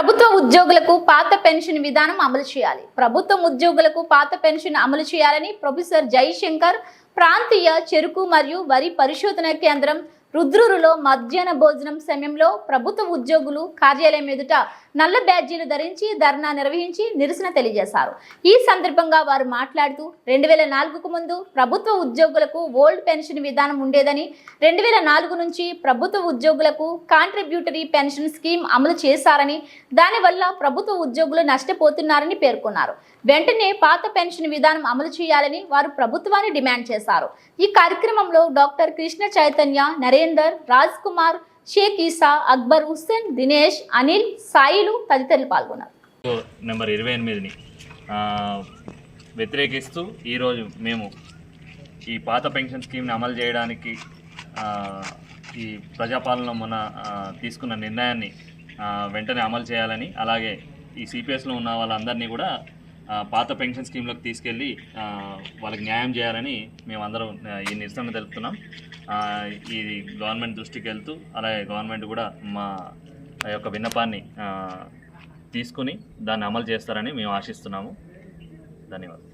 ప్రభుత్వ ఉద్యోగులకు పాత పెన్షన్ విధానం అమలు చేయాలి. ప్రభుత్వ ఉద్యోగులకు పాత పెన్షన్ అమలు చేయాలని ప్రొఫెసర్ జైశంకర్ ప్రాంతీయ చెరుకు మరియు వరి పరిశోధన కేంద్రం రుద్రూరులో మధ్యాహ్న భోజనం సమయంలో ప్రభుత్వ ఉద్యోగులు కార్యాలయం ఎదుట నల్ల బ్యాడ్జీలు ధరించి ధర్నా నిర్వహించి నిరసన తెలియజేశారు. ఈ సందర్భంగా వారు మాట్లాడుతూ రెండు వేల నాలుగుకు ముందు ప్రభుత్వ ఉద్యోగులకు ఓల్డ్ పెన్షన్ విధానం ఉండేదని రెండు వేల నాలుగు నుంచి ప్రభుత్వ ఉద్యోగులకు కాంట్రిబ్యూటరీ పెన్షన్ స్కీమ్ అమలు చేశారని దానివల్ల ప్రభుత్వ ఉద్యోగులు నష్టపోతున్నారని పేర్కొన్నారు. వెంటనే పాత పెన్షన్ విధానం అమలు చేయాలని వారు ప్రభుత్వాన్ని డిమాండ్ చేశారు. ఈ కార్యక్రమంలో డాక్టర్ కృష్ణ చైతన్య నరేంద్ర రాజ్ కుమార్ షేక్ ఈసా అక్బర్ హుస్సేన్ దినేష్ అనిల్ సాయిలు తదితరులు పాల్గొన్నారు. నెంబర్ ఇరవై ఎనిమిదిని వ్యతిరేకిస్తూ ఈరోజు మేము ఈ పాత పెన్షన్ స్కీమ్ని అమలు చేయడానికి ఈ ప్రజాపాలన మొన్న తీసుకున్న నిర్ణయాన్ని వెంటనే అమలు చేయాలని అలాగే ఈ సిపిఎస్లో ఉన్న వాళ్ళందరినీ కూడా పాత పెన్షన్ స్కీమ్లోకి తీసుకెళ్ళి వాళ్ళకి న్యాయం చేయాలని మేమందరం ఈ నిరసన తెలుపుతున్నాం. ఇది గవర్నమెంట్ దృష్టికి వెళ్తూ అలాగే గవర్నమెంట్ కూడా మా యొక్క విన్నపాన్ని తీసుకుని దాన్ని అమలు చేస్తారని మేము ఆశిస్తున్నాము. ధన్యవాదాలు.